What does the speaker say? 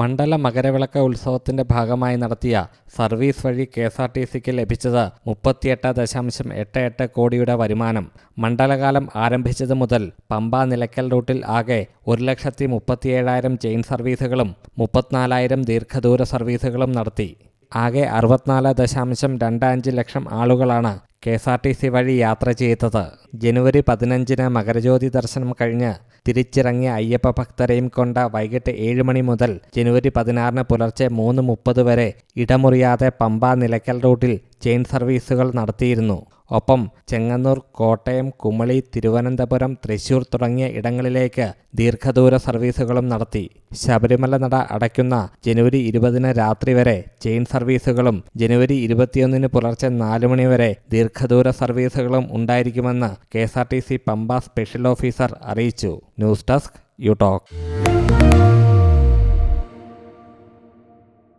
മണ്ഡല മകരവിളക്ക് ഉത്സവത്തിന്റെ ഭാഗമായി നടത്തിയ സർവീസ് വഴി കെ എസ് ആർ ടി സിക്ക് ലഭിച്ചത് മുപ്പത്തിയെട്ട് ദശാംശം എട്ട് എട്ട് കോടിയുടെ വരുമാനം. മണ്ഡലകാലം ആരംഭിച്ചത് മുതൽ പമ്പ നിലയ്ക്കൽ റൂട്ടിൽ ആകെ ഒരു ലക്ഷത്തി മുപ്പത്തിയേഴായിരം ചെയിൻ സർവീസുകളും മുപ്പത്തിനാലായിരം ദീർഘദൂര സർവീസുകളും നടത്തി. ആകെ അറുപത്തിനാല് ദശാംശം രണ്ട് അഞ്ച് ലക്ഷം ആളുകളാണ് K S R T C വഴി യാത്ര ചെയ്തത്. ജനുവരി പതിനഞ്ചിന് മകരജ്യോതി ദർശനം കഴിഞ്ഞ് തിരിച്ചിറങ്ങിയ അയ്യപ്പ ഭക്തരെയും കൊണ്ട വൈകിട്ട് ഏഴ് മണി മുതൽ ജനുവരി പതിനാറിന് പുലർച്ചെ മൂന്ന് മുപ്പത് വരെ ഇടമുറിയാതെ പമ്പ നിലയ്ക്കൽ റൂട്ടിൽ ചെയിൻ സർവീസുകൾ നടത്തിയിരുന്നു. ഒപ്പം ചെങ്ങന്നൂർ കോട്ടയം കുമളി തിരുവനന്തപുരം തൃശൂർ തുടങ്ങിയ ഇടങ്ങളിലേക്ക് ദീർഘദൂര സർവീസുകളും നടത്തി. ശബരിമല നട അടയ്ക്കുന്ന ജനുവരി ഇരുപതിന് രാത്രി വരെ ചെയിൻ സർവീസുകളും ജനുവരി ഇരുപത്തിയൊന്നിന് പുലർച്ചെ നാല് മണി വരെ ദീർഘദൂര സർവീസുകളും ഉണ്ടായിരിക്കുമെന്ന് K S R T C Pampa special officer അറിയിച്ചു. News desk U talk